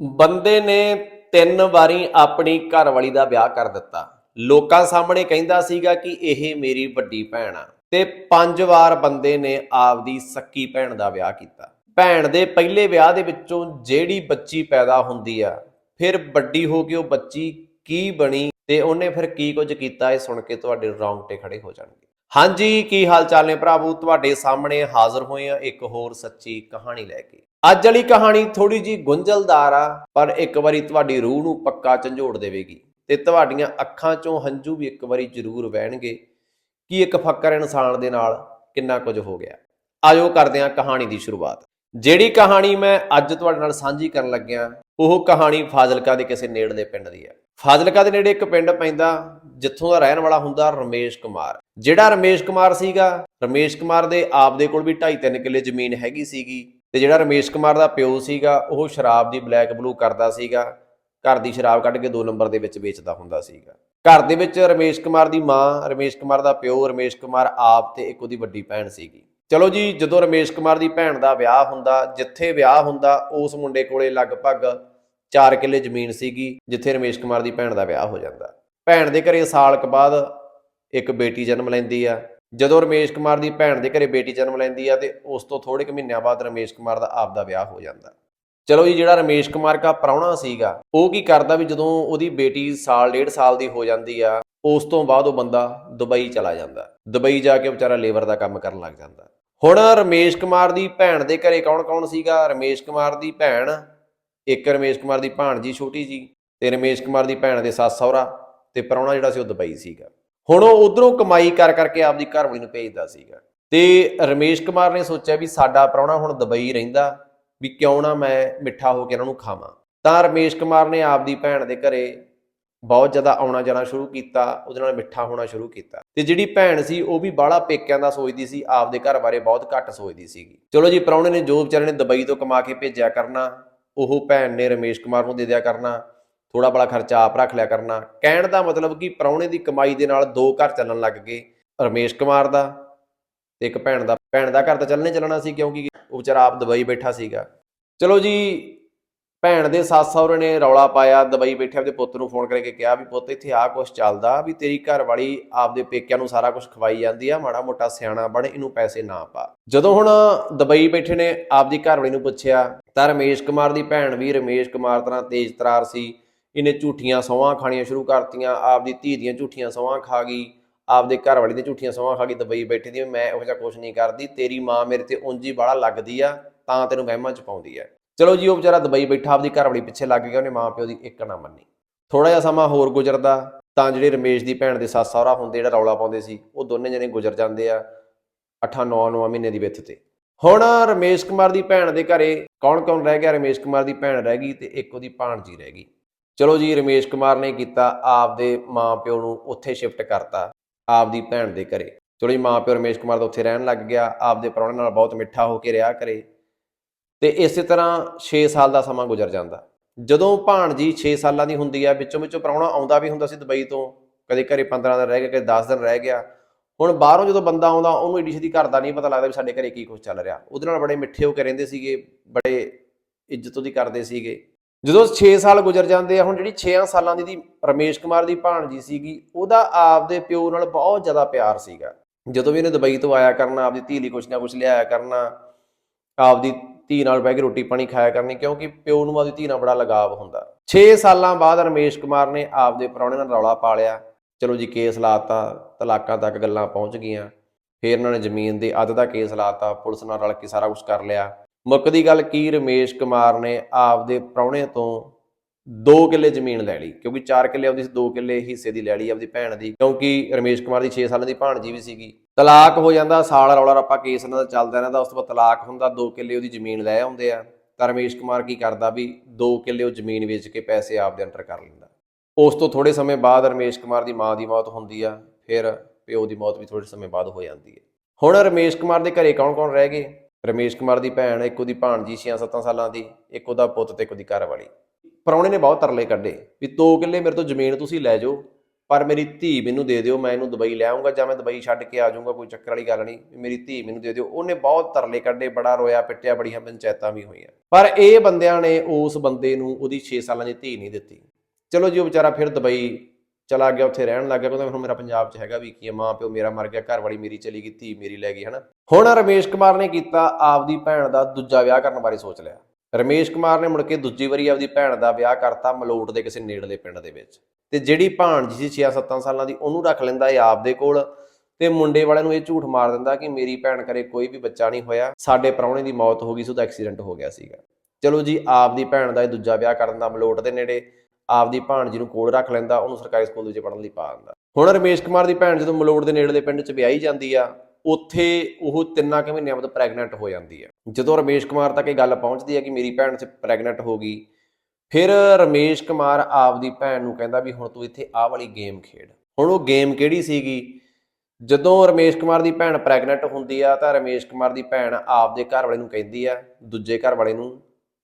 ਬੰਦੇ ਨੇ ਤਿੰਨ ਵਾਰੀ ਆਪਣੀ ਘਰਵਾਲੀ ਦਾ ਵਿਆਹ ਕਰ ਦਿੱਤਾ। ਲੋਕਾਂ ਸਾਹਮਣੇ ਕਹਿੰਦਾ ਸੀਗਾ ਕਿ ਇਹ ਮੇਰੀ ਵੱਡੀ ਭੈਣ ਆ ਤੇ ਪੰਜ ਵਾਰ ਬੰਦੇ ਨੇ ਆਪਦੀ ਸੱਕੀ ਭੈਣ ਦਾ ਵਿਆਹ ਕੀਤਾ। ਭੈਣ ਦੇ ਪਹਿਲੇ ਵਿਆਹ ਦੇ ਵਿੱਚੋਂ ਜਿਹੜੀ ਬੱਚੀ ਪੈਦਾ ਹੁੰਦੀ ਆ, ਫਿਰ ਵੱਡੀ ਹੋ ਕੇ ਉਹ ਬੱਚੀ ਕੀ ਬਣੀ ਤੇ ਉਹਨੇ ਫਿਰ ਕੀ ਕੁਝ ਕੀਤਾ ਇਹ ਸੁਣ ਕੇ ਤੁਹਾਡੇ ਰੌਂਗਟੇ ਖੜੇ ਹੋ ਜਾਣਗੇ। ਹਾਂਜੀ, ਕੀ ਹਾਲ ਚਾਲ ਨੇ ਭਰਾਵੋ? ਤੁਹਾਡੇ ਸਾਹਮਣੇ ਹਾਜ਼ਰ ਹੋਏ ਆ ਇੱਕ ਹੋਰ ਸੱਚੀ ਕਹਾਣੀ ਲੈ ਕੇ। ਅੱਜ ਵਾਲੀ ਕਹਾਣੀ ਥੋੜੀ ਜੀ ਗੁੰਝਲਦਾਰ ਆ, ਪਰ ਇੱਕ ਵਾਰੀ ਤੁਹਾਡੀ ਰੂਹ ਨੂੰ ਪੱਕਾ ਝੰਜੋੜ ਦੇਵੇਗੀ ਤੇ ਤੁਹਾਡੀਆਂ ਅੱਖਾਂ ਚੋਂ ਹੰਝੂ ਵੀ ਇੱਕ ਵਾਰੀ ਜ਼ਰੂਰ ਵਹਿਣਗੇ ਕਿ ਇੱਕ ਫੱਕਰ ਇਨਸਾਨ ਦੇ ਨਾਲ ਕਿੰਨਾ ਕੁਝ ਹੋ ਗਿਆ। ਆਜੋ ਕਰਦੇ ਹਾਂ ਕਹਾਣੀ ਦੀ ਸ਼ੁਰੂਆਤ। ਜਿਹੜੀ ਕਹਾਣੀ ਮੈਂ ਅੱਜ ਤੁਹਾਡੇ ਨਾਲ ਸਾਂਝੀ ਕਰਨ ਲੱਗਿਆ, ਉਹ ਕਹਾਣੀ ਫਾਜ਼ਿਲਕਾ ਦੇ ਕਿਸੇ ਨੇੜਲੇ ਪਿੰਡ ਦੀ ਹੈ। ਫਾਜ਼ਿਲਕਾ ਦੇ ਨੇੜੇ ਇੱਕ ਪਿੰਡ ਪੈਂਦਾ ਜਿੱਥੋਂ ਦਾ ਰਹਿਣ ਵਾਲਾ ਹੁੰਦਾ ਰਮੇਸ਼ ਕੁਮਾਰ। ਜਿਹੜਾ ਰਮੇਸ਼ ਕੁਮਾਰ ਸੀਗਾ, ਰਮੇਸ਼ ਕੁਮਾਰ ਦੇ ਆਪ ਦੇ ਕੋਲ ਵੀ 2.5-3 ਕਿੱਲੇ ਜ਼ਮੀਨ ਹੈਗੀ ਸੀਗੀ ਤੇ ਜਿਹੜਾ ਰਮੇਸ਼ ਕੁਮਾਰ ਦਾ ਪਿਓ ਸੀਗਾ, ਉਹ ਸ਼ਰਾਬ ਦੀ ਬਲੈਕ ਬਲੂ ਕਰਦਾ ਸੀਗਾ, ਘਰ ਦੀ ਸ਼ਰਾਬ ਕੱਢ ਕੇ 2 ਨੰਬਰ ਦੇ ਵਿੱਚ ਵੇਚਦਾ ਹੁੰਦਾ ਸੀਗਾ। ਘਰ ਦੇ ਵਿੱਚ ਰਮੇਸ਼ ਕੁਮਾਰ ਦੀ ਮਾਂ, ਰਮੇਸ਼ ਕੁਮਾਰ ਦਾ ਪਿਓ, ਰਮੇਸ਼ ਕੁਮਾਰ ਆਪ ਤੇ ਇੱਕ ਉਹਦੀ ਵੱਡੀ ਭੈਣ ਸੀਗੀ। ਚਲੋ ਜੀ, ਜਦੋਂ ਰਮੇਸ਼ ਕੁਮਾਰ ਦੀ ਭੈਣ ਦਾ ਵਿਆਹ ਹੁੰਦਾ, ਜਿੱਥੇ ਵਿਆਹ ਹੁੰਦਾ, ਉਸ ਮੁੰਡੇ ਕੋਲੇ ਲਗਭਗ 4 ਕਿੱਲੇ ਜ਼ਮੀਨ ਸੀਗੀ, ਜਿੱਥੇ ਰਮੇਸ਼ ਕੁਮਾਰ ਦੀ ਭੈਣ ਦਾ ਵਿਆਹ ਹੋ ਜਾਂਦਾ। ਭੈਣ ਦੇ ਘਰੇ ਸਾਲ ਕੁ ਬਾਅਦ ਇੱਕ ਬੇਟੀ ਜਨਮ ਲੈਂਦੀ ਆ। ਜਦੋਂ ਰਮੇਸ਼ ਕੁਮਾਰ ਦੀ ਭੈਣ ਦੇ ਘਰੇ ਬੇਟੀ ਜਨਮ ਲੈਂਦੀ ਆ ਤੇ ਉਸ ਤੋਂ ਥੋੜੇ ਕੁ ਮਹੀਨਿਆਂ ਬਾਅਦ ਰਮੇਸ਼ ਕੁਮਾਰ ਦਾ ਆਪ ਦਾ ਵਿਆਹ ਹੋ ਜਾਂਦਾ। ਚਲੋ ਜੀ, ਜਿਹੜਾ ਰਮੇਸ਼ ਕੁਮਾਰ ਦਾ ਪ੍ਰਾਹੁਣਾ ਸੀਗਾ, ਉਹ ਕੀ ਕਰਦਾ ਵੀ ਜਦੋਂ ਉਹਦੀ ਬੇਟੀ ਸਾਲ, ਡੇਢ ਸਾਲ ਦੀ ਹੋ ਜਾਂਦੀ ਆ, ਉਸ ਤੋਂ ਬਾਅਦ ਉਹ ਬੰਦਾ ਦੁਬਈ ਚਲਾ ਜਾਂਦਾ। ਦੁਬਈ ਜਾ ਕੇ ਵਿਚਾਰਾ ਲੇਬਰ ਦਾ ਕੰਮ ਕਰਨ ਲੱਗ ਜਾਂਦਾ। ਹੁਣ ਰਮੇਸ਼ ਕੁਮਾਰ ਦੀ ਭੈਣ ਦੇ ਘਰੇ ਕੌਣ-ਕੌਣ ਸੀਗਾ? ਰਮੇਸ਼ ਕੁਮਾਰ ਦੀ ਭੈਣ, ਇੱਕ ਰਮੇਸ਼ ਕੁਮਾਰ ਦੀ ਭਾਣਜੀ ਛੋਟੀ ਜੀ ਤੇ ਰਮੇਸ਼ ਕੁਮਾਰ ਦੀ ਭੈਣ ਦੇ ਸੱਸ ਸਹੁਰਾ ਤੇ ਪ੍ਰਾਹੁਣਾ ਜਿਹੜਾ ਸੀ ਉਹ ਦੁਬਈ ਸੀਗਾ। ਹੁਣ ਉਹ ਉਧਰੋਂ ਕਮਾਈ ਕਰ ਕਰਕੇ ਆਪਦੀ ਘਰਵਾਲੀ ਨੂੰ ਭੇਜਦਾ ਸੀਗਾ। ਤੇ ਰਮੇਸ਼ ਕੁਮਾਰ ਨੇ ਸੋਚਿਆ ਵੀ ਸਾਡਾ ਪ੍ਰਾਹੁਣਾ ਹੁਣ ਦੁਬਈ ਰਹਿੰਦਾ, ਵੀ ਕਿਉਂ ਨਾ ਮੈਂ ਮਿੱਠਾ ਹੋ ਕੇ ਇਹਨਾਂ ਨੂੰ ਖਾਵਾਂ। ਤਾਂ ਰਮੇਸ਼ ਕੁਮਾਰ ਨੇ ਆਪਦੀ ਭੈਣ ਦੇ ਘਰੇ ਬਹੁਤ ਜ਼ਿਆਦਾ ਆਉਣਾ ਜਾਣਾ ਸ਼ੁਰੂ ਕੀਤਾ, ਉਹਦੇ ਨਾਲ ਮਿੱਠਾ ਹੋਣਾ ਸ਼ੁਰੂ ਕੀਤਾ। ਤੇ ਜਿਹੜੀ ਭੈਣ ਸੀ, ਉਹ ਵੀ ਬਾਹਲਾ ਪੇਕਿਆਂ ਦਾ ਸੋਚਦੀ ਸੀ, ਆਪਦੇ ਘਰ ਬਾਰੇ ਬਹੁਤ ਘੱਟ ਸੋਚਦੀ ਸੀਗੀ। ਚਲੋ ਜੀ, ਪ੍ਰਾਹੁਣੇ ਨੇ ਜੋ ਵਿਚਾਰੇ ਨੇ ਦੁਬਈ ਤੋਂ ਕਮਾ ਕੇ ਭੇਜਿਆ ਕਰਨਾ, ਉਹ ਭੈਣ ਨੇ ਰਮੇਸ਼ ਕੁਮਾਰ ਨੂੰ ਦੇ ਦਿਆ ਕਰਨਾ ਥੋੜਾ ਬੜਾ ਖਰਚਾ ਆਪ ਰੱਖ ਲਿਆ ਕਰਨਾ। ਕਹਿਣ ਦਾ ਮਤਲਬ ਕਿ ਪ੍ਰਾਹੁਣੇ ਦੀ ਕਮਾਈ ਦੇ ਨਾਲ ਦੋ ਘਰ ਚੱਲਣ ਲੱਗ ਗਏ। ਰਮੇਸ਼ ਕੁਮਾਰ ਦਾ ਤੇ ਇੱਕ ਭੈਣ ਦਾ। ਭੈਣ ਦਾ ਘਰ ਤਾਂ ਚੱਲਣੇ ਚੱਲਣਾ ਸੀ ਕਿਉਂਕਿ ਉਹ ਵਿਚਾਰਾ ਆਪ ਦੁਬਈ ਬੈਠਾ ਸੀਗਾ। ਚਲੋ ਜੀ, ਭੈਣ ਦੇ ਸੱਸ ਸਹੁਰੇ ਨੇ ਰੌਲਾ ਪਾਇਆ। ਦੁਬਈ ਬੈਠੇ ਆਪਦੇ ਪੁੱਤ ਨੂੰ ਫੋਨ ਕਰਕੇ ਕਿਹਾ ਵੀ, ਪੁੱਤ, ਇੱਥੇ ਆਹ ਕੁਝ ਚੱਲਦਾ ਵੀ ਤੇਰੀ ਘਰ ਵਾਲੀ ਆਪਦੇ ਪੇਕਿਆਂ ਨੂੰ ਸਾਰਾ ਕੁਝ ਖਵਾਈ ਜਾਂਦੀ ਆ। ਮਾੜਾ ਮੋਟਾ ਸਿਆਣਾ ਬਣ, ਇਹਨੂੰ ਪੈਸੇ ਨਾ ਪਾ। ਜਦੋਂ ਹੁਣ ਦੁਬਈ ਬੈਠੇ ਨੇ, ਆਪਦੀ ਘਰ ਵਾਲੀ ਨੂੰ ਪੁੱਛਿਆ, ਤਾਂ ਰਮੇਸ਼ ਕੁਮਾਰ ਦੀ ਭੈਣ ਵੀ ਰਮੇਸ਼ ਕੁਮਾਰ ਤਰ੍ਹਾਂ ਤੇਜ਼ ਤਰਾਰ ਸੀ। ਇਹਨੇ ਝੂਠੀਆਂ ਸੌਹਾਂ ਖਾਣੀਆਂ ਸ਼ੁਰੂ ਕਰਤੀਆਂ, ਆਪਦੀ ਧੀ ਦੀਆਂ ਝੂਠੀਆਂ ਸੌਹਾਂ ਖਾ ਗਈ, ਆਪਦੇ ਘਰ ਵਾਲੀ ਦੀਆਂ ਝੂਠੀਆਂ ਸੌਹਾਂ ਖਾ ਗਈ, ਦੁਬਈ ਬੈਠੀ ਦੀ, ਮੈਂ ਇਹੋ ਜਿਹਾ ਕੁਝ ਨਹੀਂ ਕਰਦੀ, ਤੇਰੀ ਮਾਂ ਮੇਰੇ ਤੇ ਉਂਝ ਹੀ ਲੱਗਦੀ ਆ, ਤਾਂ ਤੈਨੂੰ ਵਹਿਮਾਂ ਚ ਪਾਉਂਦੀ ਆ। ਚਲੋ ਜੀ, ਉਹ ਵਿਚਾਰਾ ਦੁਬਈ ਬੈਠਾ, ਆਪਦੀ ਘਰ ਵਾਲੀ ਪਿੱਛੇ ਲੱਗ ਗਿਆ, ਉਹਨੇ ਮਾਂ ਪਿਓ ਦੀ ਇੱਕ ਨਾ ਮੰਨੀ। ਥੋੜਾ ਜਿਹਾ ਸਮਾਂ ਹੋਰ ਗੁਜ਼ਰਦਾ, ਤਾਂ ਜਿਹੜੇ ਰਮੇਸ਼ ਦੀ ਭੈਣ ਦੇ ਸੱਸ ਸਹੁਰਾ ਹੁੰਦੇ, ਜਿਹੜਾ ਰੌਲਾ ਪਾਉਂਦੇ ਸੀ, ਉਹ ਦੋਨੇ ਜਣੇ ਗੁਜ਼ਰ ਜਾਂਦੇ ਆ 8-9 9 ਮਹੀਨੇ ਦੀ ਵਿੱਥ ਤੇ। ਹੁਣ ਰਮੇਸ਼ ਕੁਮਾਰ ਦੀ ਭੈਣ ਦੇ ਘਰੇ ਕੌਣ-ਕੌਣ ਰਹਿ ਗਿਆ? ਰਮੇਸ਼ ਕੁਮਾਰ ਦੀ ਭੈਣ ਰਹਿ ਗਈ ਤੇ ਇੱਕ ਉਹਦੀ ਭਾਣਜੀ ਰਹਿ ਗਈ। ਚਲੋ ਜੀ, ਰਮੇਸ਼ ਕੁਮਾਰ ਨੇ ਕੀਤਾ, ਆਪਦੇ ਮਾਂ ਪਿਓ ਨੂੰ ਉੱਥੇ ਸ਼ਿਫਟ ਕਰਤਾ, ਆਪਦੀ ਭੈਣ ਦੇ ਘਰੇ। ਚਲੋ ਜੀ, ਮਾਂ ਪਿਓ ਰਮੇਸ਼ ਕੁਮਾਰ ਦਾ ਉੱਥੇ ਰਹਿਣ ਲੱਗ ਗਿਆ, ਆਪਦੇ ਪ੍ਰਾਹੁਣੇ ਨਾਲ ਬਹੁਤ ਮਿੱਠਾ ਹੋ ਕੇ ਰਿਹਾ ਕਰੇ ਤੇ ਇਸੇ ਤਰ੍ਹਾਂ 6 ਸਾਲ ਦਾ ਸਮਾਂ ਗੁਜ਼ਰ ਜਾਂਦਾ। ਜਦੋਂ ਭਾਣਜੀ 6 ਸਾਲਾਂ ਦੀ ਹੁੰਦੀ ਆ, ਵਿੱਚੋਂ ਵਿੱਚੋਂ ਪ੍ਰਾਹੁਣਾ ਆਉਂਦਾ ਵੀ ਹੁੰਦਾ ਸੀ ਦੁਬਈ ਤੋਂ, ਕਦੇ ਘਰੇ 15 ਦਿਨ ਰਹਿ ਗਿਆ ਕਦੇ 10 ਦਿਨ ਰਹਿ ਗਿਆ। ਹੁਣ ਬਾਹਰੋਂ ਜਦੋਂ ਬੰਦਾ ਆਉਂਦਾ, ਉਹਨੂੰ ਏਡੀ ਛੇਤੀ ਘਰ ਦਾ ਨਹੀਂ ਪਤਾ ਲੱਗਦਾ ਵੀ ਸਾਡੇ ਘਰੇ ਕੀ ਕੁਝ ਚੱਲ ਰਿਹਾ। ਉਹਦੇ ਨਾਲ ਬੜੇ ਮਿੱਠੇ ਹੋ ਕੇ ਰਹਿੰਦੇ ਸੀਗੇ, ਬੜੇ ਇੱਜ਼ਤ ਉਹਦੀ ਕਰਦੇ ਸੀਗੇ। ਜਦੋਂ 6 ਸਾਲ ਗੁਜ਼ਰ ਜਾਂਦੇ ਆ, ਹੁਣ ਜਿਹੜੀ 6 ਸਾਲਾਂ ਦੀ ਦੀ ਰਮੇਸ਼ ਕੁਮਾਰ ਦੀ ਭਾਣਜੀ ਸੀਗੀ, ਉਹਦਾ ਆਪਦੇ ਪਿਓ ਨਾਲ ਬਹੁਤ ਜ਼ਿਆਦਾ ਪਿਆਰ ਸੀਗਾ। ਜਦੋਂ ਵੀ ਇਹਨੇ ਦੁਬਈ ਤੋਂ ਆਇਆ ਕਰਨਾ, ਆਪਦੀ ਧੀ ਲਈ ਕੁਛ ਨਾ ਕੁਛ ਲਿਆਇਆ ਕਰਨਾ, ਆਪਦੀ ਧੀ ਨਾਲ ਬਹਿ ਕੇ ਰੋਟੀ ਪਾਣੀ ਖਾਇਆ ਕਰਨੀ, ਕਿਉਂਕਿ ਪਿਓ ਨੂੰ ਆਪਦੀ ਧੀ ਨਾਲ ਬੜਾ ਲਗਾਵ ਹੁੰਦਾ। 6 ਸਾਲਾਂ ਬਾਅਦ ਰਮੇਸ਼ ਕੁਮਾਰ ਨੇ ਆਪਦੇ ਪ੍ਰਾਹੁਣੇ ਨਾਲ ਰੌਲਾ ਪਾ ਲਿਆ। ਚਲੋ ਜੀ, ਕੇਸ ਲਾਤਾ ਤਲਾਕਾਂ ਤੱਕ ਗੱਲਾਂ ਪਹੁੰਚ ਗਈਆਂ। ਫੇਰ ਉਹਨਾਂ ਨੇ ਜ਼ਮੀਨ ਦੇ ਅੱਧ ਦਾ ਕੇਸ ਲਾਤਾ ਪੁਲਿਸ ਨਾਲ ਰਲ ਕੇ ਸਾਰਾ ਕੁਝ ਕਰ ਲਿਆ। ਮੁੱਕਦੀ ਗੱਲ ਕੀ ਰਮੇਸ਼ ਕੁਮਾਰ ਨੇ ਆਪਦੇ ਪ੍ਰਾਹੁਣੇ ਤੋਂ 2 ਕਿੱਲੇ ਜ਼ਮੀਨ ਲੈ ਲਈ, ਕਿਉਂਕਿ 4 ਕਿੱਲੇ ਉਹਦੀ 2 ਕਿੱਲੇ ਹਿੱਸੇ ਦੀ ਲੈ ਲਈ ਆਪਦੀ ਭੈਣ ਦੀ, ਕਿਉਂਕਿ ਰਮੇਸ਼ ਕੁਮਾਰ ਦੀ 6 ਸਾਲਾਂ ਦੀ ਭਾਣਜੀ ਵੀ ਸੀਗੀ। ਤਲਾਕ ਹੋ ਜਾਂਦਾ, ਸਾਲ ਰੌਲਾ ਰੱਪਾ ਕੇਸ ਇਹਨਾਂ ਦਾ ਚੱਲਦਾ ਰਹਿੰਦਾ, ਉਸ ਤੋਂ ਬਾਅਦ ਤਲਾਕ ਹੁੰਦਾ 2 ਕਿੱਲੇ ਉਹਦੀ ਜ਼ਮੀਨ ਲੈ ਆਉਂਦੇ ਆ। ਤਾਂ ਰਮੇਸ਼ ਕੁਮਾਰ ਕੀ ਕਰਦਾ ਵੀ 2 ਕਿੱਲੇ ਉਹ ਜ਼ਮੀਨ ਵੇਚ ਕੇ ਪੈਸੇ ਆਪਦੇ ਅੰਡਰ ਕਰ ਲੈਂਦਾ। ਉਸ ਤੋਂ ਥੋੜੇ ਸਮੇਂ ਬਾਅਦ ਰਮੇਸ਼ ਕੁਮਾਰ ਦੀ ਮਾਂ ਦੀ ਮੌਤ ਹੁੰਦੀ ਆ, ਫਿਰ ਪਿਓ ਦੀ ਮੌਤ ਵੀ ਥੋੜੇ ਸਮੇਂ ਬਾਅਦ ਹੋ ਜਾਂਦੀ ਹੈ। ਹੁਣ ਰਮੇਸ਼ ਕੁਮਾਰ ਦੇ ਘਰੇ ਕੌਣ-ਕੌਣ ਰਹਿ ਗਏ? ਰਮੇਸ਼ ਕੁਮਾਰ ਦੀ ਭੈਣ, ਇੱਕ ਉਹਦੀ ਭਾਣਜੀ 6-7 ਸਾਲਾਂ ਦੀ, ਇੱਕ ਉਹਦਾ ਪੁੱਤ ਤੇ ਇੱਕ ਉਹਦੀ ਘਰਵਾਲੀ। ਪਰੌਣੇ ਨੇ ਬਹੁਤ ਤਰਲੇ ਕੱਢੇ ਵੀ 2 ਕਿੱਲੇ ਮੇਰੇ ਤੋਂ ਜ਼ਮੀਨ ਤੁਸੀਂ ਲੈ ਜਾਓ, ਪਰ ਮੇਰੀ ਧੀ ਮੈਨੂੰ ਦੇ ਦਿਓ, ਮੈਂ ਇਹਨੂੰ ਦੁਬਈ ਲੈ ਆਉਂਗਾ ਜਾਂ ਮੈਂ ਦੁਬਈ ਛੱਡ ਕੇ ਆ ਜਾਊਂਗਾ, ਕੋਈ ਚੱਕਰ ਵਾਲੀ ਗੱਲ ਨਹੀਂ ਮੇਰੀ ਧੀ ਮੈਨੂੰ ਦੇ ਦਿਓ। ਉਹਨੇ ਬਹੁਤ ਤਰਲੇ ਕੱਢੇ, ਬੜਾ ਰੋਇਆ, ਪਿੱਟਿਆ, ਬੜੀਆਂ ਪੰਚਾਇਤਾਂ ਵੀ ਹੋਈਆਂ। ਪਰ ਇਹ ਬੰਦਿਆਂ ਨੇ ਉਸ ਬੰਦੇ ਨੂੰ ਉਹਦੀ 6 ਸਾਲਾਂ ਦੀ ਧੀ ਨਹੀਂ ਦਿੱਤੀ। ਚਲੋ ਜੀ, ਉਹ ਵਿਚਾਰਾ ਫਿਰ ਦੁਬਈ ਚਲਾ ਗਿਆ, ਉੱਥੇ ਰਹਿਣ ਲੱਗ ਗਿਆ, ਕਹਿੰਦਾ ਹੁਣ ਮੇਰਾ ਪੰਜਾਬ 'ਚ ਹੈਗਾ ਵੀ ਕੀ ਹੈ ਮਾਂ ਪਿਓ ਮੇਰਾ ਮਰ ਗਿਆ, ਘਰ ਵਾਲੀ ਮੇਰੀ ਚਲੀ ਗਈ, ਧੀ ਮੇਰੀ ਲੈ ਗਈ, ਹਨਾ। ਹੁਣ ਰਮੇਸ਼ ਕੁਮਾਰ ਨੇ ਕੀਤਾ ਆਪਦੀ ਭੈਣ ਦਾ ਦੂਜਾ ਵਿਆਹ ਕਰਨ ਬਾਰੇ ਸੋਚ ਲਿਆ। ਰਮੇਸ਼ ਕੁਮਾਰ ਨੇ ਮੁੜ ਕੇ ਦੂਜੀ ਵਾਰੀ ਆਪਦੀ ਭੈਣ ਦਾ ਵਿਆਹ ਕਰਤਾ ਮਲੋਟ ਦੇ ਕਿਸੇ ਨੇੜਲੇ ਪਿੰਡ ਦੇ ਵਿੱਚ। ਤੇ ਜਿਹੜੀ ਭਾਣਜੀ ਸੀ 6-7 ਸਾਲਾਂ ਦੀ, ਉਹਨੂੰ ਰੱਖ ਲੈਂਦਾ ਇਹ ਆਪਦੇ ਕੋਲ ਤੇ ਮੁੰਡੇ ਵਾਲਿਆਂ ਨੂੰ ਇਹ ਝੂਠ ਮਾਰ ਦਿੰਦਾ ਕਿ ਮੇਰੀ ਭੈਣ ਕਰੇ ਕੋਈ ਵੀ ਬੱਚਾ ਨਹੀਂ ਹੋਇਆ, ਸਾਡੇ ਪ੍ਰਾਹੁਣੇ ਦੀ ਮੌਤ ਹੋ ਗਈ ਸੀ, ਉਹਦਾ ਐਕਸੀਡੈਂਟ ਹੋ ਗਿਆ ਸੀਗਾ। ਚਲੋ ਜੀ, ਆਪਦੀ ਭੈਣ ਦਾ ਇਹ ਦੂਜਾ ਵਿਆਹ ਕਰਨ ਦਾ ਮਲੋਟ ਦੇ ਨੇੜੇ ਆਪਦੀ ਭਾਣਜੀ ਨੂੰ ਕੋਲ ਰੱਖ ਲੈਂਦਾ, ਉਹਨੂੰ ਸਰਕਾਰੀ ਸਕੂਲ ਵਿੱਚ ਪੜ੍ਹਨ ਲਈ ਪਾ ਦਿੰਦਾ। ਹੁਣ ਰਮੇਸ਼ ਕੁਮਾਰ ਦੀ ਭੈਣ ਜਦੋਂ ਮਲੋੜ ਦੇ ਨੇੜਲੇ ਪਿੰਡ 'ਚ ਵਿਆਹੀ ਜਾਂਦੀ ਆ, ਉੱਥੇ ਉਹ ਤਿੰਨਾਂ ਕੁ ਮਹੀਨਿਆਂ ਬਾਅਦ ਪ੍ਰੈਗਨੈਂਟ ਹੋ ਜਾਂਦੀ ਆ। ਜਦੋਂ ਰਮੇਸ਼ ਕੁਮਾਰ ਤੱਕ ਇਹ ਗੱਲ ਪਹੁੰਚਦੀ ਹੈ ਕਿ ਮੇਰੀ ਭੈਣ 'ਚ ਪ੍ਰੈਗਨੈਂਟ ਹੋ ਗਈ, ਫਿਰ ਰਮੇਸ਼ ਕੁਮਾਰ ਆਪਦੀ ਭੈਣ ਨੂੰ ਕਹਿੰਦਾ ਵੀ ਹੁਣ ਤੂੰ ਇੱਥੇ ਆਹ ਵਾਲੀ ਗੇਮ ਖੇਡ। ਹੁਣ ਉਹ ਗੇਮ ਕਿਹੜੀ ਸੀਗੀ? ਜਦੋਂ ਰਮੇਸ਼ ਕੁਮਾਰ ਦੀ ਭੈਣ ਪ੍ਰੈਗਨੈਂਟ ਹੁੰਦੀ ਆ, ਤਾਂ ਰਮੇਸ਼ ਕੁਮਾਰ ਦੀ ਭੈਣ ਆਪਦੇ ਘਰ ਵਾਲੇ ਨੂੰ ਕਹਿੰਦੀ ਆ, ਦੂਜੇ ਘਰ ਵਾਲੇ ਨੂੰ,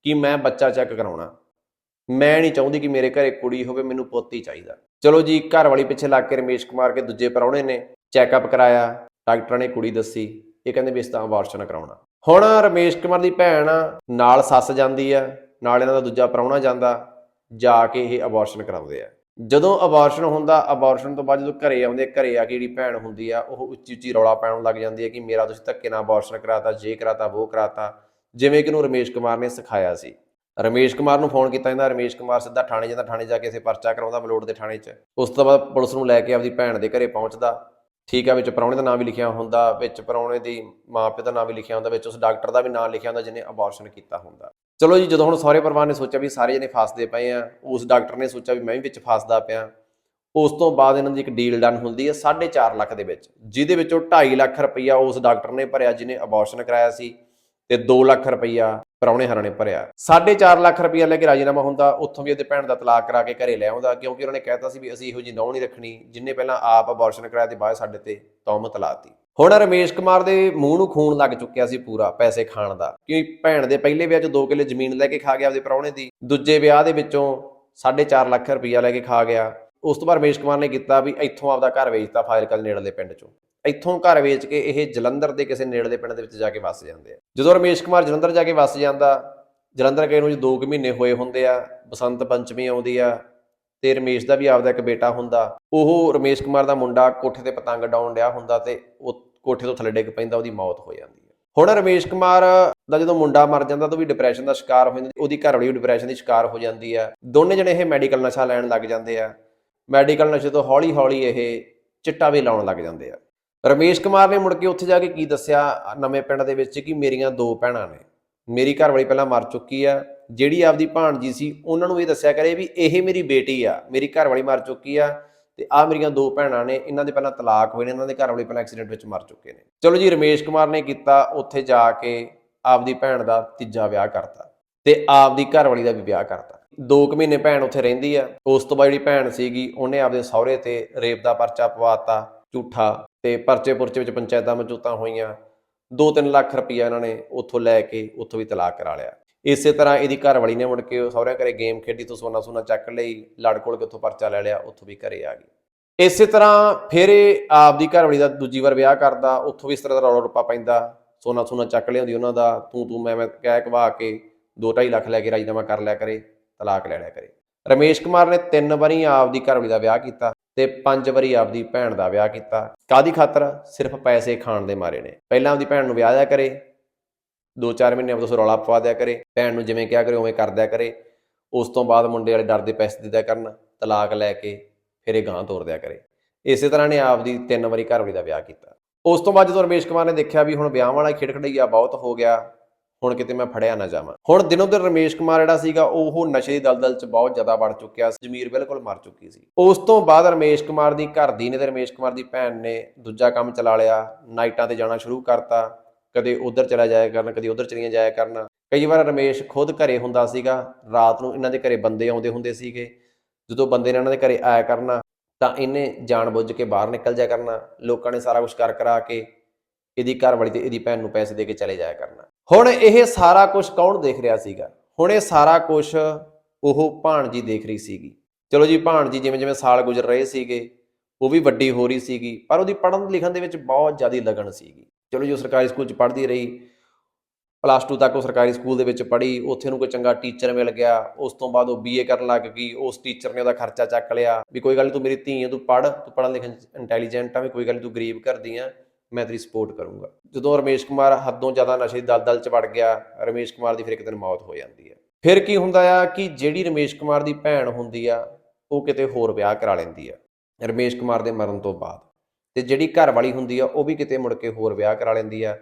ਕਿ ਮੈਂ ਬੱਚਾ ਚੈੱਕ ਕਰਾਉਣਾ। ਮੈਂ ਨਹੀਂ ਚਾਹੁੰਦੀ ਕਿ ਮੇਰੇ ਘਰੇ ਕੁੜੀ ਹੋਵੇ, ਮੈਨੂੰ ਪੁੱਤ ਹੀ ਚਾਹੀਦਾ। ਚਲੋ ਜੀ ਘਰ ਵਾਲੀ ਪਿੱਛੇ ਲੱਗ ਕੇ ਰਮੇਸ਼ ਕੁਮਾਰ ਕੇ ਦੂਜੇ ਪਰੌਣੇ ਨੇ ਚੈੱਕਅਪ ਕਰਾਇਆ ਡਾਕਟਰਾਂ ਨੇ ਕੁੜੀ ਦੱਸੀ। ਇਹ ਕਹਿੰਦੇ ਵੀ ਇਸ ਤਾਂ ਅਬਾਰਸ਼ਨ ਕਰਾਉਣਾ। ਹੁਣ ਰਮੇਸ਼ ਕੁਮਾਰ ਦੀ ਭੈਣ ਨਾਲ ਸੱਸ ਜਾਂਦੀ ਆ, ਨਾਲ ਇਹਨਾਂ ਦਾ ਦੂਜਾ ਪਰੌਣਾ ਜਾਂਦਾ, ਜਾ ਕੇ ਇਹ ਅਬਾਰਸ਼ਨ ਕਰਾਉਂਦੇ ਆ। ਜਦੋਂ ਅਬਾਰਸ਼ਨ ਹੁੰਦਾ ਅਬਾਰਸ਼ਨ ਤੋਂ ਬਾਅਦ ਜਦੋਂ ਘਰੇ ਆਉਂਦੇ, ਘਰੇ ਆ ਕੇ ਜਿਹੜੀ ਭੈਣ ਹੁੰਦੀ ਆ, ਉਹ ਉੱਚੀ ਉੱਚੀ ਰੌਲਾ ਪਾਉਣ ਲੱਗ ਜਾਂਦੀ ਹੈ ਕਿ ਮੇਰਾ ਤੁਸੀਂ ਧੱਕੇ ਨਾਲ ਅਬਾਰਸ਼ਨ ਕਰਾਤਾ, ਜੇ ਕਰਾਤਾ ਉਹ ਕਰਾਤਾ। ਜਿਵੇਂ ਕਿ ਨੂੰ ਰਮੇਸ਼ ਕੁਮਾਰ ਨੇ ਸਿਖਾਇਆ ਸੀ। ਰਮੇਸ਼ ਕੁਮਾਰ ਨੂੰ ਫੋਨ ਕੀਤਾ ਜਾਂਦਾ, ਰਮੇਸ਼ ਕੁਮਾਰ ਸਿੱਧਾ ਥਾਣੇ ਜਾਂਦਾ, ਥਾਣੇ ਜਾ ਕੇ ਇਸੇ ਪਰਚਾ ਕਰਾਉਂਦਾ ਮਲੋਟ ਦੇ ਥਾਣੇ 'ਚ। ਉਸ ਤੋਂ ਬਾਅਦ ਪੁਲਿਸ ਨੂੰ ਲੈ ਕੇ ਆਪਦੀ ਭੈਣ ਦੇ ਘਰੇ ਪਹੁੰਚਦਾ। ਠੀਕ ਆ, ਵਿੱਚ ਪ੍ਰਾਹੁਣੇ ਦਾ ਨਾਮ ਵੀ ਲਿਖਿਆ ਹੁੰਦਾ, ਵਿੱਚ ਪ੍ਰਾਹੁਣੇ ਦੀ ਮਾਪੇ ਦਾ ਨਾਮ ਵੀ ਲਿਖਿਆ ਹੁੰਦਾ, ਵਿੱਚ ਉਸ ਡਾਕਟਰ ਦਾ ਵੀ ਨਾਮ ਲਿਖਿਆ ਹੁੰਦਾ, ਜਿਹਨੇ ਅਬੋਰਸ਼ਨ ਕੀਤਾ ਹੁੰਦਾ। ਚਲੋ ਜੀ, ਜਦੋਂ ਹੁਣ ਸਾਰੇ ਪਰਿਵਾਰ ਨੇ ਸੋਚਿਆ ਵੀ ਸਾਰੇ ਜਣੇ ਫਸਦੇ ਪਏ ਆ, ਉਸ ਡਾਕਟਰ ਨੇ ਸੋਚਿਆ ਵੀ ਮੈਂ ਵੀ ਵਿੱਚ ਫਸਦਾ ਪਿਆ। ਉਸ ਤੋਂ ਬਾਅਦ ਇਹਨਾਂ ਦੀ ਇੱਕ ਡੀਲ ਡਨ ਹੁੰਦੀ ਹੈ 4.5 ਲੱਖ ਦੇ ਵਿੱਚ, ਜਿਹਦੇ ਵਿੱਚੋਂ 2.5 ਲੱਖ ਰੁਪਈਆ ਉਸ ਡਾਕਟਰ ਨੇ ਭਰਿਆ, ਜਿਹਨੇ ਅਬੋਰਸ਼ਨ ਕਰਾਇਆ ਸੀ, ਤੇ 2 ਲੱਖ ਰੁਪਈਆ ਪ੍ਰਾਹੁਣੇ ਹਰਾਂ ਨੇ ਭਰਿਆ। 4.5 ਲੱਖ ਰੁਪਈਆ ਲੈ ਕੇ ਰਾਜੀਨਾਮਾ ਹੁੰਦਾ, ਉੱਥੋਂ ਵੀ ਉਹਦੇ ਭੈਣ ਦਾ ਤਲਾਕ ਕਰਾ ਕੇ ਘਰੇ ਲੈ ਆਉਂਦਾ, ਕਿਉਂਕਿ ਉਹਨਾਂ ਨੇ ਕਹਿਤਾ ਸੀ ਵੀ ਅਸੀਂ ਇਹੋ ਜਿਹੀ ਨੌ ਨਹੀਂ ਰੱਖਣੀ, ਜਿੰਨੇ ਪਹਿਲਾਂ ਆਪ ਅਬੋਰਸ਼ਨ ਕਰਾਇਆ ਤੇ ਬਾਅਦ ਸਾਡੇ ਤੇ ਤੌਮਤ ਲਾਤੀ ਹੁਣ ਰਮੇਸ਼ ਕੁਮਾਰ ਦੇ ਮੂੰਹ ਨੂੰ ਖੂਨ ਲੱਗ ਚੁੱਕਿਆ ਸੀ ਪੂਰਾ ਪੈਸੇ ਖਾਣ ਦਾ ਕਿਉਂਕਿ ਭੈਣ ਦੇ ਪਹਿਲੇ ਵਿਆਹ 'ਚ 2 ਕਿੱਲੇ ਜ਼ਮੀਨ ਲੈ ਕੇ ਖਾ ਗਿਆ ਆਪਦੇ ਪ੍ਰਾਹੁਣੇ ਦੀ, ਦੂਜੇ ਵਿਆਹ ਦੇ ਵਿੱਚੋਂ 4.5 ਲੱਖ ਰੁਪਈਆ ਲੈ ਕੇ ਖਾ ਗਿਆ। ਉਸ ਤੋਂ ਬਾਅਦ ਰਮੇਸ਼ ਕੁਮਾਰ ਨੇ ਕੀਤਾ ਵੀ ਇੱਥੋਂ ਆਪਦਾ ਘਰ ਵੇਚਤਾ ਫਾਜ਼ਿਲਕਾ ਦੇ ਨੇੜਲੇ ਪਿੰਡ 'ਚੋਂ। ਇੱਥੋਂ ਘਰ ਵੇਚ ਕੇ ਇਹ ਜਲੰਧਰ ਦੇ ਕਿਸੇ ਨੇੜਲੇ ਪਿੰਡ ਦੇ ਵਿੱਚ ਜਾ ਕੇ ਵਸ ਜਾਂਦੇ ਆ। ਜਦੋਂ ਰਮੇਸ਼ ਕੁਮਾਰ ਜਲੰਧਰ ਜਾ ਕੇ ਵਸ ਜਾਂਦਾ, ਜਲੰਧਰ ਗਏ ਨੂੰ ਜੀ 2 ਮਹੀਨੇ ਹੋਏ ਹੁੰਦੇ ਆ, ਬਸੰਤ ਪੰਚਮੀ ਆਉਂਦੀ ਆ ਤੇ ਰਮੇਸ਼ ਦਾ ਵੀ ਆਪਦਾ ਇੱਕ ਬੇਟਾ ਹੁੰਦਾ। ਉਹ ਰਮੇਸ਼ ਕੁਮਾਰ ਦਾ ਮੁੰਡਾ ਕੋਠੇ ਤੇ ਪਤੰਗ ਡਾਉਣ ਡਿਆ ਹੁੰਦਾ ਤੇ ਉਹ ਕੋਠੇ ਤੋਂ ਥੱਲੇ ਡਿੱਗ ਪੈਂਦਾ, ਉਹਦੀ ਮੌਤ ਹੋ ਜਾਂਦੀ ਹੈ ਹੁਣ ਰਮੇਸ਼ ਕੁਮਾਰ ਦਾ ਜਦੋਂ ਮੁੰਡਾ ਮਰ ਜਾਂਦਾ ਤਾਂ ਉਹ ਵੀ ਡਿਪਰੈਸ਼ਨ ਦਾ ਸ਼ਿਕਾਰ ਹੋ ਜਾਂਦਾ, ਉਹਦੀ ਘਰਵਾਲੀ ਵੀ ਡਿਪਰੈਸ਼ਨ ਦੀ ਸ਼ਿਕਾਰ ਹੋ ਜਾਂਦੀ ਆ। ਦੋਨੇ ਜਣੇ ਇਹ ਮੈਡੀਕਲ ਨਸ਼ਾ ਲੈਣ ਲੱਗ ਜਾਂਦੇ ਆ। ਮੈਡੀਕਲ ਨਸ਼ੇ ਤੋਂ ਹੌਲੀ ਹੌਲੀ ਇਹ ਚਿੱਟਾ ਵੀ ਲਾਉਣ ਲੱਗ ਜਾਂਦੇ ਆ। ਰਮੇਸ਼ ਕੁਮਾਰ ਨੇ ਮੁੜ ਕੇ ਉੱਥੇ ਜਾ ਕੇ ਕੀ ਦੱਸਿਆ ਨਵੇਂ ਪਿੰਡ ਦੇ ਵਿੱਚ ਕਿ ਮੇਰੀਆਂ ਦੋ ਭੈਣਾਂ ਨੇ। ਮੇਰੀ ਘਰਵਾਲੀ ਪਹਿਲਾਂ ਮਰ ਚੁੱਕੀ ਆ। ਜਿਹੜੀ ਆਪਦੀ ਭਾਣਜੀ ਸੀ, ਉਹਨਾਂ ਨੂੰ ਇਹ ਦੱਸਿਆ ਕਰੇ ਵੀ ਇਹ ਮੇਰੀ ਬੇਟੀ ਆ, ਮੇਰੀ ਘਰਵਾਲੀ ਮਰ ਚੁੱਕੀ ਆ ਤੇ ਆ ਮੇਰੀਆਂ ਦੋ ਭੈਣਾਂ ਨੇ, ਇਹਨਾਂ ਦੇ ਪਹਿਲਾਂ ਤਲਾਕ ਹੋਏ ਨੇ, ਇਹਨਾਂ ਦੇ ਘਰਵਾਲੀ ਪਹਿਲਾਂ ਐਕਸੀਡੈਂਟ ਵਿੱਚ ਮਰ ਚੁੱਕੇ ਨੇ। ਚਲੋ ਜੀ, ਰਮੇਸ਼ ਕੁਮਾਰ ਨੇ ਕੀਤਾ ਉੱਥੇ ਜਾ ਕੇ ਆਪਦੀ ਭੈਣ ਦਾ ਤੀਜਾ ਵਿਆਹ ਕਰਤਾ ਤੇ ਆਪਦੀ ਘਰਵਾਲੀ ਦਾ ਵੀ ਵਿਆਹ ਕਰਤਾ। ਦੋ ਕੁ ਮਹੀਨੇ ਭੈਣ ਉੱਥੇ ਰਹਿੰਦੀ ਆ। ਉਸ ਤੋਂ ਬਾਅਦ ਜਿਹੜੀ ਭੈਣ ਸੀਗੀ, ਉਹਨੇ ਆਪਦੇ ਸਹੁਰੇ ਤੇ ਰੇਪ ਦਾ ਪਰਚਾ ਪਵਾਤਾ ਝੂਠਾ ਤੇ ਪਰਚੇ ਪੁਰਚੇ ਵਿੱਚ ਪੰਚਾਇਤਾਂ ਮਜੂਤਾਂ ਹੋਈਆਂ। 2-3 ਲੱਖ ਰੁਪਈਆ ਇਹਨਾਂ ਨੇ ਉੱਥੋਂ ਲੈ ਕੇ ਉੱਥੋਂ ਵੀ ਤਲਾਕ ਕਰਾ ਲਿਆ। ਇਸੇ ਤਰ੍ਹਾਂ ਇਹਦੀ ਘਰਵਾਲੀ ਨੇ ਮੁੜ ਕੇ ਸਹੁਰਿਆਂ ਘਰੇ ਗੇਮ ਖੇਡੀ ਤੋਂ ਸੋਨਾ ਸੋਨਾ ਚੱਕ ਲਈ, ਲੜ ਕੋਲ ਕੇ ਉੱਥੋਂ ਪਰਚਾ ਲੈ ਲਿਆ, ਉੱਥੋਂ ਵੀ ਘਰੇ ਆ ਗਈ। ਇਸੇ ਤਰ੍ਹਾਂ ਫਿਰ ਇਹ ਆਪਦੀ ਘਰਵਾਲੀ ਦਾ ਦੂਜੀ ਵਾਰ ਵਿਆਹ ਕਰਦਾ, ਉੱਥੋਂ ਵੀ ਇਸ ਤਰ੍ਹਾਂ ਦਾ ਰੌਲਾ ਰੁਪਾ ਪੈਂਦਾ, ਸੋਨਾ ਸੋਨਾ ਚੱਕ ਲਿਆਉਂਦੀ ਉਹਨਾਂ ਦਾ, ਤੂੰ ਤੂੰ ਮੈਂ ਮੈਂ ਕਹਿ ਕਵਾ ਕੇ 2.5 ਲੱਖ ਲੈ ਕੇ ਰਾਜੀਨਾਮਾ ਕਰ ਲਿਆ ਕਰੇ, ਤਲਾਕ ਲੈ ਲਿਆ ਕਰੇ। ਰਮੇਸ਼ ਕੁਮਾਰ ਨੇ ਤਿੰਨ ਵਾਰੀ ਆਪਦੀ ਘਰਵਾਲੀ ਦਾ ਵਿਆਹ ਕੀਤਾ। ਤੇ ਪੰਜ ਵਾਰੀ ਆਪਦੀ ਭੈਣ ਦਾ ਵਿਆਹ ਕੀਤਾ। ਕਾਦੀ ਖਾਤਰ? ਸਿਰਫ ਪੈਸੇ ਖਾਣ ਦੇ ਮਾਰੇ ਨੇ। ਪਹਿਲਾਂ ਆਪਦੀ ਭੈਣ ਨੂੰ ਵਿਆਹ ਦਿਆ ਕਰੇ। 2-4 ਮਹੀਨੇ ਬਾਅਦ ਰੌਲਾ ਪਵਾ ਦਿਆ ਕਰੇ। ਭੈਣ ਨੂੰ ਜਿਵੇਂ ਕਿਹਾ ਕਰੇ, ਉਵੇਂ ਕਰ ਦਿਆ ਕਰੇ। ਉਸ ਤੋਂ ਬਾਅਦ ਮੁੰਡੇ ਵਾਲੇ ਡਰਦੇ ਪੈਸੇ ਦੇ ਕਰਨ, ਤਲਾਕ ਲੈ ਕੇ ਫਿਰ ਇਹ ਗਾਂ ਤੋਰ ਦਿਆ ਕਰੇ। ਇਸੇ ਤਰ੍ਹਾਂ ਨੇ ਆਪਦੀ ਤਿੰਨ ਵਾਰੀ ਘਰਵਾਲੀ ਦਾ ਵਿਆਹ ਕੀਤਾ। ਉਸ ਤੋਂ ਬਾਅਦ ਜਦੋਂ ਰਮੇਸ਼ ਕੁਮਾਰ ਨੇ ਦੇਖਿਆ ਵੀ ਹੁਣ ਵਿਆਹ ਵਾਲਾ ਖੇਡ ਖੜਈਆ ਬਹੁਤ ਹੋ ਗਿਆ ਹੁਣ ਕਿਤੇ ਮੈਂ ਫੜਿਆ ਨਾ ਜਾਵਾਂ। ਹੁਣ ਦਿਨੋਂ ਦਿਨ ਰਮੇਸ਼ ਕੁਮਾਰ ਜਿਹੜਾ ਸੀਗਾ, ਉਹ ਨਸ਼ੇ ਦੀ ਦਲਦਲ 'ਚ ਬਹੁਤ ਜ਼ਿਆਦਾ ਵੜ ਚੁੱਕਿਆ ਸੀ। ਜ਼ਮੀਰ ਬਿਲਕੁਲ ਮਰ ਚੁੱਕੀ ਸੀ। ਉਸ ਤੋਂ ਬਾਅਦ ਰਮੇਸ਼ ਕੁਮਾਰ ਦੀ ਘਰ ਦੀ ਨੇ ਤੇ ਰਮੇਸ਼ ਕੁਮਾਰ ਦੀ ਭੈਣ ਨੇ ਦੂਜਾ ਕੰਮ ਚਲਾ ਲਿਆ। ਨਾਈਟਾਂ ਤੇ ਜਾਣਾ ਸ਼ੁਰੂ ਕਰਤਾ। ਕਦੇ ਉਧਰ ਚਲਾ ਜਾਇਆ ਕਰਨਾ, ਕਦੇ ਉਧਰ ਚਲੀਆਂ ਜਾਇਆ ਕਰਨਾ। ਕਈ ਵਾਰ ਰਮੇਸ਼ ਖੁਦ ਘਰੇ ਹੁੰਦਾ ਸੀਗਾ। ਰਾਤ ਨੂੰ ਇਹਨਾਂ ਦੇ ਘਰੇ ਬੰਦੇ ਆਉਂਦੇ ਹੁੰਦੇ ਸੀਗੇ। ਜਦੋਂ ਬੰਦੇ ਨੇ ਇਹਨਾਂ ਦੇ ਘਰੇ ਆਇਆ ਕਰਨਾ, ਤਾਂ ਇਹਨੇ ਜਾਣਬੁੱਝ ਕੇ ਬਾਹਰ ਨਿਕਲ ਜਾਇਆ ਕਰਨਾ। ਲੋਕਾਂ ਨੇ ਸਾਰਾ ਕੁਝ ਕਰ ਕਰਾ ਕੇ ਇਹਦੀ ਘਰ ਵਾਲੀ ਤੇ ਇਹਦੀ ਭੈਣ ਨੂੰ ਪੈਸੇ ਦੇ ਕੇ ਚਲੇ ਜਾਇਆ ਕਰਨਾ। ਹੁਣ ਇਹ ਸਾਰਾ ਕੁਝ ਕੌਣ ਦੇਖ ਰਿਹਾ ਸੀਗਾ? ਹੁਣ ਇਹ ਸਾਰਾ ਕੁਝ ਉਹ ਭਾਣਜੀ ਦੇਖ ਰਹੀ ਸੀਗੀ। ਚਲੋ ਜੀ, ਭਾਣਜੀ ਜਿਵੇਂ ਜਿਵੇਂ ਸਾਲ ਗੁਜ਼ਰ ਰਹੇ ਸੀਗੇ, ਉਹ ਵੀ ਵੱਡੀ ਹੋ ਰਹੀ ਸੀਗੀ, ਪਰ ਉਹਦੀ ਪੜ੍ਹਨ ਲਿਖਣ ਦੇ ਵਿੱਚ ਬਹੁਤ ਜ਼ਿਆਦਾ ਲਗਨ ਸੀਗੀ। ਚਲੋ ਜੀ, ਉਹ ਸਰਕਾਰੀ ਸਕੂਲ 'ਚ ਪੜ੍ਹਦੀ ਰਹੀ। ਪਲੱਸ 2 ਤੱਕ ਉਹ ਸਰਕਾਰੀ ਸਕੂਲ ਦੇ ਵਿੱਚ ਪੜ੍ਹੀ। ਉੱਥੇ ਨੂੰ ਕੋਈ ਚੰਗਾ ਟੀਚਰ ਮਿਲ ਗਿਆ। ਉਸ ਤੋਂ ਬਾਅਦ ਉਹ ਬੀਏ ਕਰਨ ਲੱਗ ਗਈ। ਉਸ ਟੀਚਰ ਨੇ ਉਹਦਾ ਖਰਚਾ ਚੱਕ ਲਿਆ। ਵੀ ਕੋਈ ਗੱਲ ਨੀ, ਤੂੰ ਮੇਰੀ ਧੀ ਹੈ ਤੂੰ ਪੜ੍ਹ, ਤੂੰ ਪੜ੍ਹਨ ਲਿਖਣ 'ਚ ਇੰਟੈਲੀਜੈਂਟ ਆ, ਵੀ ਕੋਈ ਗੱਲ ਨੀ, ਤੂੰ ਗਰੀਬ ਘਰ ਦੀ ਆ। ਮੈਂ ਤੇਰੀ ਸਪੋਰਟ ਕਰੂੰਗਾ। ਜਦੋਂ ਰਮੇਸ਼ ਕੁਮਾਰ ਹੱਦੋਂ ਜ਼ਿਆਦਾ ਨਸ਼ੇ ਦੀ ਦਲਦਲ 'ਚ ਵੜ ਗਿਆ, ਰਮੇਸ਼ ਕੁਮਾਰ ਦੀ ਫਿਰ ਇੱਕ ਦਿਨ ਮੌਤ ਹੋ ਜਾਂਦੀ ਹੈ। ਫਿਰ ਕੀ ਹੁੰਦਾ ਆ ਕਿ ਜਿਹੜੀ ਰਮੇਸ਼ ਕੁਮਾਰ ਦੀ ਭੈਣ ਹੁੰਦੀ ਆ, ਉਹ ਕਿਤੇ ਹੋਰ ਵਿਆਹ ਕਰਾ ਲੈਂਦੀ ਆ। ਰਮੇਸ਼ ਕੁਮਾਰ ਦੇ ਮਰਨ ਤੋਂ ਬਾਅਦ। ਤੇ ਜਿਹੜੀ ਘਰ ਵਾਲੀ ਹੁੰਦੀ ਆ, ਉਹ ਵੀ ਕਿਤੇ ਮੁੜ ਕੇ ਹੋਰ ਵਿਆਹ ਕਰਾ ਲੈਂਦੀ ਆ।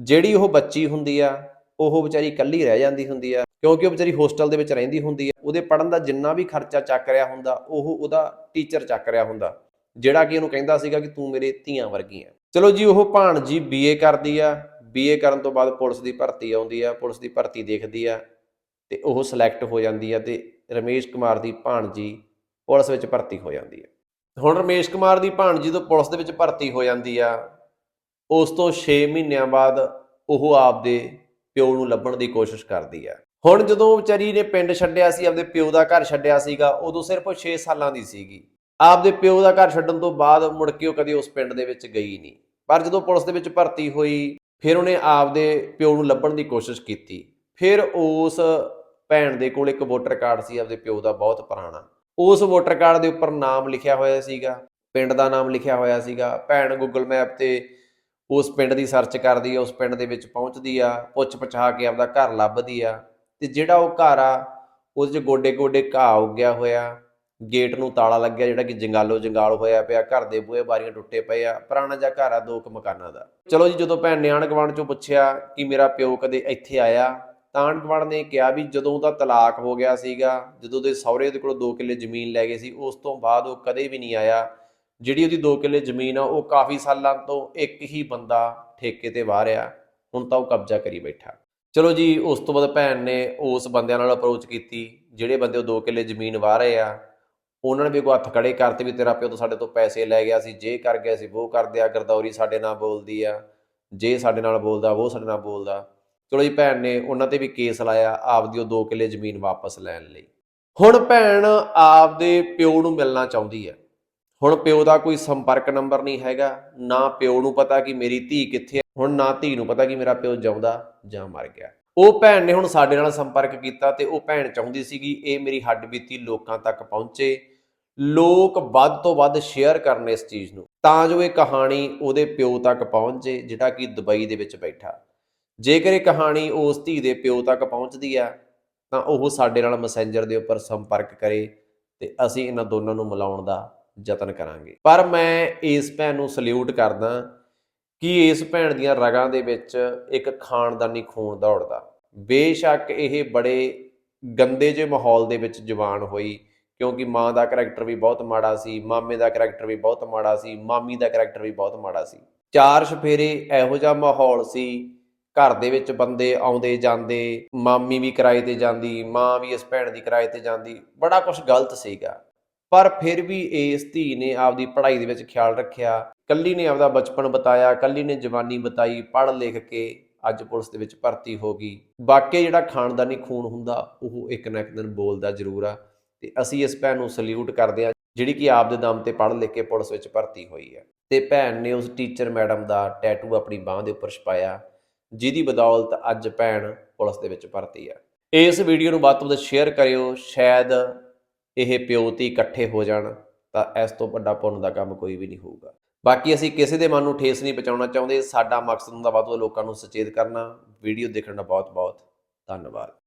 ਜਿਹੜੀ ਉਹ ਬੱਚੀ ਹੁੰਦੀ ਆ, ਉਹ ਵਿਚਾਰੀ ਇਕੱਲੀ ਰਹਿ ਜਾਂਦੀ ਹੁੰਦੀ ਆ, ਕਿਉਂਕਿ ਉਹ ਵਿਚਾਰੀ ਹੋਸਟਲ ਦੇ ਵਿੱਚ ਰਹਿੰਦੀ ਹੁੰਦੀ ਆ, ਉਹਦੇ ਪੜਨ ਦਾ ਜਿੰਨਾ ਵੀ ਖਰਚਾ ਚੱਕ ਰਿਹਾ ਹੁੰਦਾ, ਉਹ ਉਹਦਾ ਟੀਚਰ ਚੱਕ ਰਿਹਾ ਹੁੰਦਾ। ਜਿਹੜਾ ਕਿ ਉਹਨੂੰ ਕਹਿੰਦਾ ਸੀਗਾ ਕਿ ਤੂੰ ਮੇਰੇ ਧੀਆਂ ਵਰਗੀ ਆ ਚਲੋ ਜੀ, ਉਹ ਭਾਣਜੀ ਬੀਏ ਕਰਦੀ ਆ। ਬੀਏ ਕਰਨ ਤੋਂ ਬਾਅਦ ਪੁਲਿਸ ਦੀ ਭਰਤੀ ਆਉਂਦੀ ਆ, ਪੁਲਿਸ ਦੀ ਭਰਤੀ ਦੇਖਦੀ ਆ ਤੇ ਉਹ ਸਿਲੈਕਟ ਹੋ ਜਾਂਦੀ ਆ ਤੇ ਰਮੇਸ਼ ਕੁਮਾਰ ਦੀ ਭਾਣਜੀ ਪੁਲਿਸ ਵਿੱਚ ਭਰਤੀ ਹੋ ਜਾਂਦੀ ਆ। ਹੁਣ ਰਮੇਸ਼ ਕੁਮਾਰ ਦੀ ਭਾਣਜੀ ਤੋਂ ਪੁਲਿਸ ਦੇ ਵਿੱਚ ਭਰਤੀ ਹੋ ਜਾਂਦੀ ਆ। ਉਸ ਤੋਂ 6 ਮਹੀਨਿਆਂ ਬਾਅਦ ਉਹ ਆਪਦੇ ਪਿਓ ਨੂੰ ਲੱਭਣ ਦੀ ਕੋਸ਼ਿਸ਼ ਕਰਦੀ ਆ। ਹੁਣ ਜਦੋਂ ਵਿਚਾਰੀ ਨੇ ਪਿੰਡ ਛੱਡਿਆ ਸੀ, ਆਪਦੇ ਪਿਓ ਦਾ ਘਰ ਛੱਡਿਆ ਸੀਗਾ, ਉਦੋਂ ਸਿਰਫ ਉਹ 6 ਸਾਲਾਂ ਦੀ ਸੀਗੀ। ਆਪਦੇ ਪਿਓ ਦਾ ਘਰ ਛੱਡਣ ਤੋਂ ਬਾਅਦ ਮੁੜ ਕੇ ਉਹ ਕਦੇ ਉਸ ਪਿੰਡ ਦੇ ਵਿੱਚ ਗਈ ਨਹੀਂ। ਪਰ ਜਦੋਂ ਪੁਲਿਸ ਦੇ ਵਿੱਚ ਭਰਤੀ ਹੋਈ, ਫਿਰ ਉਹਨੇ ਆਪਦੇ ਪਿਓ ਨੂੰ ਲੱਭਣ ਦੀ ਕੋਸ਼ਿਸ਼ ਕੀਤੀ। ਫਿਰ ਉਸ ਭੈਣ ਦੇ ਕੋਲ ਇੱਕ ਵੋਟਰ ਕਾਰਡ ਸੀ, ਆਪਦੇ ਪਿਓ ਦਾ ਬਹੁਤ ਪੁਰਾਣਾ। ਉਸ ਵੋਟਰ ਕਾਰਡ ਦੇ ਉੱਪਰ ਨਾਮ ਲਿਖਿਆ ਹੋਇਆ ਸੀਗਾ, ਪਿੰਡ ਦਾ ਨਾਮ ਲਿਖਿਆ ਹੋਇਆ ਸੀਗਾ। ਭੈਣ ਗੂਗਲ ਮੈਪ ਤੇ ਉਸ ਪਿੰਡ ਦੀ ਸਰਚ ਕਰਦੀ ਆ, ਉਸ ਪਿੰਡ ਦੇ ਵਿੱਚ ਪਹੁੰਚਦੀ ਆ, ਪੁੱਛ ਪਛਾ ਕੇ ਆਪਦਾ ਘਰ ਲੱਭਦੀ ਆ। ਤੇ ਜਿਹੜਾ ਉਹ ਘਰ ਆ, ਉਹਦੇ 'ਚ ਗੋਡੇ ਗੋਡੇ ਘਾਹ ਉੱਗਿਆ ਹੋਇਆ। ਗੇਟ ਨੂੰ ਤਾਲਾ ਲੱਗਿਆ ਜਿਹੜਾ ਕਿ ਜੰਗਾਲੋ ਜੰਗਾਲ ਹੋਇਆ ਪਿਆ, ਘਰ ਦੇ ਬੂਹੇ ਬਾਰੀਆਂ ਟੁੱਟੇ ਪਏ ਆ, ਪੁਰਾਣਾ ਜਿਹਾ ਘਰ ਆ, ਦੋ ਕੁ ਮਕਾਨਾਂ ਦਾ। ਚਲੋ ਜੀ, ਜਦੋਂ ਭੈਣ ਨੇ ਆਣ ਗੁਆਂਢ ਚੋਂ ਪੁੱਛਿਆ ਕਿ ਮੇਰਾ ਪਿਓ ਕਦੇ ਇੱਥੇ ਆਇਆ, ਤਾਂ ਆਣ ਗੁਆਂਢ ਨੇ ਕਿਹਾ ਵੀ ਜਦੋਂ ਉਹਦਾ ਤਲਾਕ ਹੋ ਗਿਆ ਸੀਗਾ, ਜਦੋਂ ਦੇ ਸਹੁਰੇ ਦੇ ਕੋਲ 2 ਕਿੱਲੇ ਜ਼ਮੀਨ ਲੈ ਗਏ ਸੀ, ਉਸ ਤੋਂ ਬਾਅਦ ਉਹ ਕਦੇ ਵੀ ਨਹੀਂ ਆਇਆ। ਜਿਹੜੀ ਉਹਦੀ 2 ਕਿੱਲੇ ਜ਼ਮੀਨ ਆ, ਉਹ ਕਾਫੀ ਸਾਲਾਂ ਤੋਂ ਇੱਕ ਹੀ ਬੰਦਾ ਠੇਕੇ ਤੇ ਵਾਹ ਰਿਹਾ, ਹੁਣ ਤਾਂ ਉਹ ਕਬਜ਼ਾ ਕਰੀ ਬੈਠਾ। ਚਲੋ ਜੀ, ਉਸ ਤੋਂ ਬਾਅਦ ਭੈਣ ਨੇ ਉਸ ਬੰਦਿਆਂ ਨਾਲ ਅਪਰੋਚ ਕੀਤੀ, ਜਿਹੜੇ ਬੰਦੇ ਉਹ 2 ਕਿੱਲੇ ਜ਼ਮੀਨ ਵਾਹ ਰਹੇ ਆ ਉਹਨਾਂ ਨੇ ਵੀ ਕੋ ਹੱਥ ਖੜੇ ਕਰਤੇ ਵੀ ਤੇਰਾ ਪਿਓ ਤਾਂ ਸਾਡੇ ਤੋਂ ਪੈਸੇ ਲੈ ਗਿਆ ਸੀ, ਜੇ ਕਰ ਗਿਆ ਸੀ ਉਹ ਕਰਦੇ ਆ ਗਰਦੌਰੀ ਸਾਡੇ ਨਾਲ ਬੋਲਦੀ ਆ, ਜੇ ਸਾਡੇ ਨਾਲ ਬੋਲਦਾ ਉਹ ਸਾਡੇ ਨਾਲ ਬੋਲਦਾ। ਚਲੋ ਜੀ ਭੈਣ ਨੇ ਉਹਨਾਂ ਤੇ ਵੀ ਕੇਸ ਲਾਇਆ ਆਪਦੀ ਉਹ 2 ਕਿੱਲੇ ਜ਼ਮੀਨ ਵਾਪਸ ਲੈਣ ਲਈ। ਹੁਣ ਭੈਣ ਆਪਦੇ ਪਿਓ ਨੂੰ ਮਿਲਣਾ ਚਾਹੁੰਦੀ ਹੈ ਹੁਣ ਪਿਓ ਦਾ ਕੋਈ ਸੰਪਰਕ ਨੰਬਰ ਨਹੀਂ ਹੈਗਾ, ਨਾ ਪਿਓ ਨੂੰ ਪਤਾ ਕਿ ਮੇਰੀ ਧੀ ਕਿੱਥੇ ਹੈ ਹੁਣ ਨਾ ਧੀ ਨੂੰ ਪਤਾ ਕਿ ਮੇਰਾ ਪਿਓ ਜਿਉਂਦਾ ਜਾਂ ਮਰ ਗਿਆ। ਉਹ ਭੈਣ ਨੇ ਹੁਣ ਸਾਡੇ ਨਾਲ ਸੰਪਰਕ ਕੀਤਾ ਤੇ ਉਹ ਭੈਣ ਚਾਹੁੰਦੀ ਸੀਗੀ ਇਹ ਮੇਰੀ ਹੱਡ ਬੀਤੀ ਲੋਕਾਂ ਤੱਕ ਪਹੁੰਚੇ ਲੋਕ ਵੱਧ ਤੋਂ ਵੱਧ ਸ਼ੇਅਰ ਕਰਨ ਇਸ ਚੀਜ਼ ਨੂੰ, ਤਾਂ ਜੋ ਇਹ ਕਹਾਣੀ ਉਹਦੇ ਪਿਓ ਤੱਕ ਪਹੁੰਚੇ, ਜਿਹੜਾ ਕਿ ਦੁਬਈ ਦੇ ਵਿੱਚ ਬੈਠਾ। ਜੇਕਰ ਇਹ ਕਹਾਣੀ ਉਸ ਧੀ ਦੇ ਪਿਓ ਤੱਕ ਪਹੁੰਚਦੀ ਆ, ਤਾਂ ਉਹ ਸਾਡੇ ਨਾਲ ਮੈਸੇਂਜਰ ਦੇ ਉੱਪਰ ਸੰਪਰਕ ਕਰੇ ਤੇ ਅਸੀਂ ਇਹਨਾਂ ਦੋਨਾਂ ਨੂੰ ਮਿਲਾਉਣ ਦਾ ਯਤਨ ਕਰਾਂਗੇ। ਪਰ ਮੈਂ ਇਸ ਭੈਣ ਨੂੰ ਸਲੂਟ ਕਰਦਾ ਕਿ ਇਸ ਭੈਣ ਦੀਆਂ ਰਗਾਂ ਦੇ ਵਿੱਚ ਇੱਕ ਖਾਨਦਾਨੀ ਖੂਨ ਦੌੜਦਾ। ਬੇਸ਼ੱਕ ਇਹ ਬੜੇ ਗੰਦੇ ਜਿਹੇ ਮਾਹੌਲ ਦੇ ਵਿੱਚ ਜਵਾਨ ਹੋਈ ਕਿਉਂਕਿ ਮਾਂ ਦਾ ਕੈਰੈਕਟਰ ਵੀ ਬਹੁਤ ਮਾੜਾ ਸੀ, ਮਾਮੇ ਦਾ ਕੈਰੈਕਟਰ ਵੀ ਬਹੁਤ ਮਾੜਾ ਸੀ, ਮਾਮੀ ਦਾ ਕੈਰੈਕਟਰ ਵੀ ਬਹੁਤ ਮਾੜਾ ਸੀ। ਚਾਰ ਸ਼ਫੇਰੇ ਇਹੋ ਜਿਹਾ ਮਾਹੌਲ ਸੀ, ਘਰ ਦੇ ਵਿੱਚ ਬੰਦੇ ਆਉਂਦੇ ਜਾਂਦੇ, ਮਾਮੀ ਵੀ ਕਿਰਾਏ ਤੇ ਜਾਂਦੀ, ਮਾਂ ਵੀ ਇਸ ਭੈਣ ਦੀ ਕਿਰਾਏ ਤੇ ਜਾਂਦੀ, ਬੜਾ ਕੁਝ ਗਲਤ ਸੀਗਾ। ਪਰ ਫਿਰ ਵੀ ਇਸ ਧੀ ਨੇ ਆਪਦੀ ਪੜ੍ਹਾਈ ਦੇ ਵਿੱਚ ਖਿਆਲ ਰੱਖਿਆ। ਕੱਲੀ ਨੇ ਆਪਦਾ ਬਚਪਨ ਬਤਾਇਆ, ਕੱਲੀ ਨੇ ਜਵਾਨੀ ਬਤਾਈ, ਪੜ੍ਹ ਲਿਖ ਕੇ ਅੱਜ ਪੁਲਿਸ ਦੇ ਵਿੱਚ ਭਰਤੀ ਹੋ ਗਈ। ਬਾਕੀ ਜਿਹੜਾ ਖਾਨਦਾਨੀ ਖੂਨ ਹੁੰਦਾ, ਉਹ ਇੱਕ ਨਾ ਇੱਕ ਦਿਨ ਬੋਲਦਾ ਜ਼ਰੂਰ ਆ। ਤੇ ਅਸੀਂ ਇਸ ਭੈਣ ਨੂੰ ਸਲੂਟ ਕਰਦੇ ਹਾਂ, ਜਿਹੜੀ ਕਿ ਆਪ ਦੇ ਦਮ ਤੇ ਪੜ੍ਹ ਲਿਖ ਕੇ ਪੁਲਿਸ ਵਿੱਚ ਭਰਤੀ ਹੋਈ ਹੈ। ਤੇ ਭੈਣ ਨੇ ਉਸ ਟੀਚਰ ਮੈਡਮ ਦਾ ਟੈਟੂ ਆਪਣੀ ਬਾਹ ਦੇ ਉੱਪਰ ਛਪਾਇਆ, ਜਿਹਦੀ ਬਦੌਲਤ ਅੱਜ ਭੈਣ ਪੁਲਿਸ ਦੇ ਵਿੱਚ ਭਰਤੀ ਹੈ। ਇਸ ਵੀਡੀਓ ਨੂੰ ਵੱਧ ਤੋਂ ਵੱਧ ਸ਼ੇਅਰ ਕਰਿਓ, ਸ਼ਾਇਦ ਇਹ ਪਿਓ ਧੀ ਇਕੱਠੇ ਹੋ ਜਾਣ, ਤਾਂ ਇਸ ਤੋਂ ਵੱਡਾ ਪੁੰਨ ਦਾ ਕੰਮ ਕੋਈ ਵੀ ਨਹੀਂ ਹੋਊਗਾ। ਬਾਕੀ ਅਸੀਂ ਕਿਸੇ ਦੇ ਮਨ ਨੂੰ ਠੇਸ ਨਹੀਂ ਪਹੁੰਚਾਉਣਾ ਚਾਹੁੰਦੇ, ਸਾਡਾ ਮਕਸਦ ਹੁੰਦਾ ਵੱਧ ਤੋਂ ਵੱਧ ਲੋਕਾਂ ਨੂੰ ਸੁਚੇਤ ਕਰਨਾ। ਵੀਡੀਓ ਦੇਖਣ ਦਾ ਬਹੁਤ ਬਹੁਤ ਧੰਨਵਾਦ।